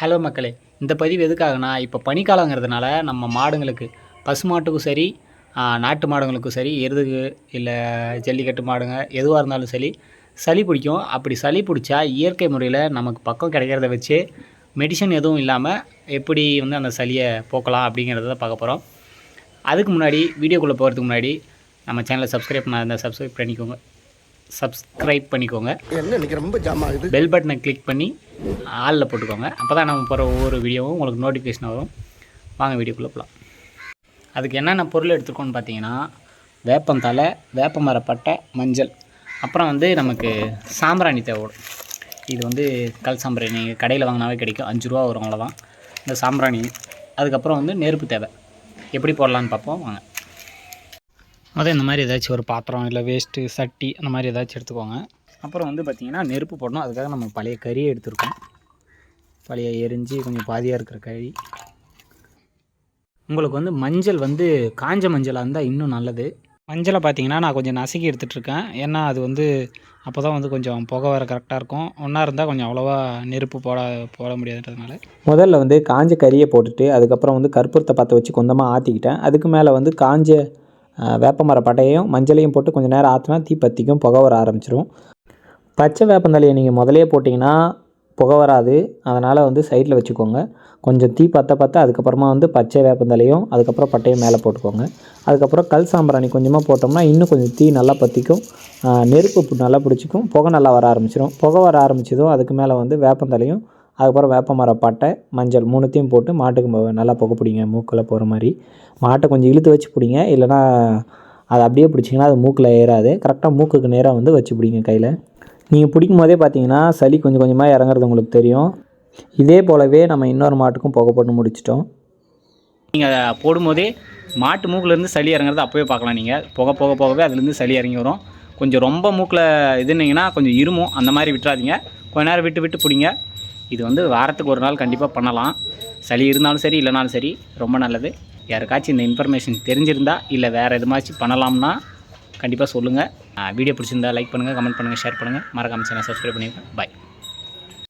Hello மக்களே இந்த பதிவு எதுக்காகனா இப்போ பனிக்காலங்கிறதுனால நம்ம மாடுங்களுக்கு பசு மாட்டுக்கும் சரி நாட்டு மாடுங்களுக்கும் சரி எருதுக்கு இல்லை ஜல்லிக்கட்டு மாடுங்க எதுவாக இருந்தாலும் சரி சளி பிடிக்கும். அப்படி சளி பிடிச்சா இயற்கை முறையில் நமக்கு பக்கம் கிடைக்கிறத வச்சு மெடிசன் எதுவும் இல்லாமல் எப்படி வந்து அந்த சளியை போக்கலாம் அப்படிங்கிறத பார்க்க போகிறோம் அதுக்கு முன்னாடி வீடியோக்குள்ளே போகிறதுக்கு முன்னாடி நம்ம சேனலை சப்ஸ்கிரைப் பண்ணாத சப்ஸ்கிரைப் பண்ணிக்கோங்க. சப்ஸ்கிரைப் பண்ணிக்கோங்க. என்ன ரொம்ப ஜாம் ஆகுது? பெல் பட்டனை கிளிக் பண்ணி ஆளில் போட்டுக்கோங்க. அப்போ தான் நம்ம போகிற ஒவ்வொரு வீடியோவும் உங்களுக்கு நோட்டிஃபிகேஷன் வரும். வாங்க வீடியோக்குள்ளே போகலாம் அதுக்கு என்னென்ன பொருள் எடுத்துருக்கோன்னு பார்த்தீங்கன்னா வேப்பந்தலை வேப்ப மரப்பட்டை மஞ்சள். அப்புறம் வந்து நமக்கு சாம்பிராணி தேவைப்படும் இது வந்து கல் சாம்பிராணி. நீங்கள் கடையில் வாங்கினாவே கிடைக்கும். அஞ்சு ரூபா வரும் அவ்வளோதான் இந்த சாம்பிராணி. அதுக்கப்புறம் வந்து நெருப்பு தேவை. எப்படி போடலான்னு பார்ப்போம். வாங்க. முதல் இந்த மாதிரி ஏதாச்சும் ஒரு பாத்திரம் இல்லை வேஸ்ட்டு சட்டி அந்த மாதிரி ஏதாச்சும் எடுத்துக்கோங்க. அப்புறம் வந்து பார்த்திங்கன்னா நெருப்பு போடணும். அதுக்காக நம்ம பழைய கறியை எடுத்துருக்கோம். பழைய எரிஞ்சு கொஞ்சம் பாதியாக இருக்கிற கறி. உங்களுக்கு வந்து மஞ்சள் வந்து காஞ்ச மஞ்சளாக இருந்தால் இன்னும் நல்லது. மஞ்சளை பார்த்திங்கன்னா நான் கொஞ்சம் நசுக்கி எடுத்துகிட்ருக்கேன் ஏன்னா அது வந்து அப்போ தான் வந்து கொஞ்சம் புகை வர கரெக்டாக இருக்கும். ஒன்றா இருந்தால் கொஞ்சம் அவ்வளோவா நெருப்பு போட போட முடியாதுன்றதுனால. முதல்ல வந்து காஞ்ச கறியை போட்டுட்டு அதுக்கப்புறம் வந்து கற்பூரத்தை பற்ற வச்சு கொஞ்சமாக ஆற்றிக்கிட்டேன் அதுக்கு மேலே வந்து காஞ்ச வேப்பமர பட்டையையும் மஞ்சளையும் போட்டு கொஞ்சம் நேரம் ஆற்றினா தீ பற்றிக்கும் புகை வர ஆரம்பிச்சிடும் பச்சை வேப்பந்தலையை நீங்கள் முதலே போட்டிங்கன்னா புகை வராது. அதனால் வந்து சைடில் வச்சுக்கோங்க. கொஞ்சம் தீ பற்ற பற்ற அதுக்கப்புறமா வந்து பச்சை வேப்பந்தலையும் அதுக்கப்புறம் பட்டையும் மேலே போட்டுக்கோங்க. அதுக்கப்புறம் கல் சாம்பிராணி கொஞ்சமாக போட்டோம்னா இன்னும் கொஞ்சம் தீ நல்லா பற்றிக்கும் நெருப்பு நல்லா பிடிச்சிக்கும். புகை நல்லா வர ஆரம்பிச்சிடும் புகை வர ஆரம்பிச்சதும் அதுக்கு மேலே வந்து வேப்பந்தலையும் அதுக்கப்புறம் வேப்ப மர பட்டை மஞ்சள் மூணுத்தையும் போட்டு மாட்டுக்கு நல்லா புகை பிடிங்க. மூக்கில் போகிற மாதிரி. மாட்டை கொஞ்சம் இழுத்து வச்சு பிடிங்க. இல்லைனா அதை அப்படியே பிடிச்சிங்கன்னா அது மூக்கில் ஏறாது. கரெக்டாக மூக்குக்கு நேராக வந்து வச்சு பிடிங்க கையில். நீங்கள் பிடிக்கும் போதே பார்த்தீங்கன்னா சளி கொஞ்சம் கொஞ்சமாக இறங்குறது உங்களுக்கு தெரியும். இதே போலவே நம்ம இன்னொரு மாட்டுக்கும் புகை போட்டு முடிச்சிட்டோம். நீங்கள் அதை போடும்போதே மாட்டு மூக்கிலேருந்து சளி இறங்குறது அப்போவே பார்க்கலாம் நீங்கள் புகை போக போகவே அதுலேருந்து சளி இறங்கி வரும். கொஞ்சம் ரொம்ப மூக்கில் இதுனீங்கன்னா கொஞ்சம் இருமும் அந்த மாதிரி விட்டுறாதீங்க. கொஞ்ச நேரம் விட்டு விட்டு பிடிங்க. இது வந்து வாரத்துக்கு ஒரு நாள் கண்டிப்பாக பண்ணலாம். சளி இருந்தாலும் சரி இல்லைனாலும் சரி ரொம்ப நல்லது. யாருக்காச்சும் இந்த இன்ஃபர்மேஷன் தெரிஞ்சிருந்தா இல்லை வேறு எதுமாச்சும் பண்ணலாம்னா கண்டிப்பாக சொல்லுங்கள் வீடியோ பிடிச்சிருந்தா லைக் பண்ணுங்கள் கமெண்ட் பண்ணுங்கள் ஷேர் பண்ணுங்கள் மறக்காம சேனல் சப்ஸ்கிரைப் பண்ணிடுங்க பாய்